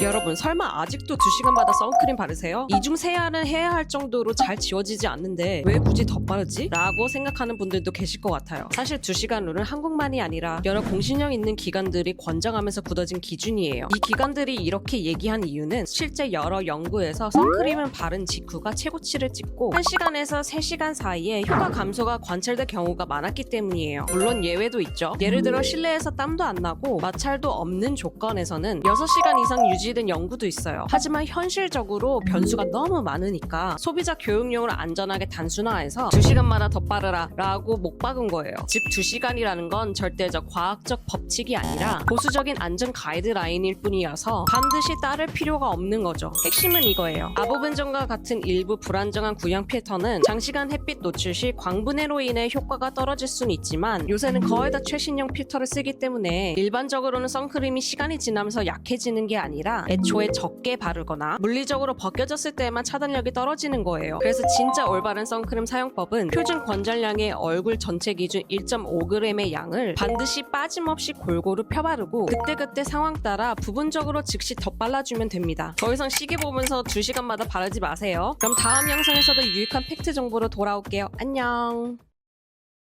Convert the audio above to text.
여러분 설마 아직도 2시간마다 선크림 바르세요? 이중 세안을 해야 할 정도로 잘 지워지지 않는데 왜 굳이 덧바르지? 라고 생각하는 분들도 계실 것 같아요. 사실 2시간 룰은 한국만이 아니라 여러 공신력 있는 기관들이 권장하면서 굳어진 기준이에요. 이 기관들이 이렇게 얘기한 이유는 실제 여러 연구에서 선크림을 바른 직후가 최고치를 찍고 1시간에서 3시간 사이에 효과 감소가 관찰될 경우가 많았기 때문이에요. 물론 예외도 있죠. 예를 들어 실내에서 땀도 안 나고 마찰도 없는 조건에서는 6시간 이상 유지 된 연구도 있어요. 하지만 현실적으로 변수가 너무 많으니까 소비자 교육용으로 안전하게 단순화해서 2시간마다 덧바르라 라고 못 박은 거예요. 즉 2시간이라는 건 절대적 과학적 법칙이 아니라 보수적인 안전 가이드라인일 뿐이어서 반드시 따를 필요가 없는 거죠. 핵심은 이거예요. 아보벤전과 같은 일부 불안정한 구형 필터는 장시간 햇빛 노출 시 광분해로 인해 효과가 떨어질 수는 있지만 요새는 거의 다 최신형 필터를 쓰기 때문에 일반적으로는 선크림이 시간이 지나면서 약해지는 게 애초에 적게 바르거나 물리적으로 벗겨졌을 때만 차단력이 떨어지는 거예요. 그래서 진짜 올바른 선크림 사용법은 표준 권장량의 얼굴 전체 기준 1.5g의 양을 반드시 빠짐없이 골고루 펴바르고 그때그때 상황 따라 부분적으로 즉시 덧발라주면 됩니다. 더 이상 시계 보면서 2시간마다 바르지 마세요. 그럼 다음 영상에서도 유익한 팩트 정보로 돌아올게요. 안녕.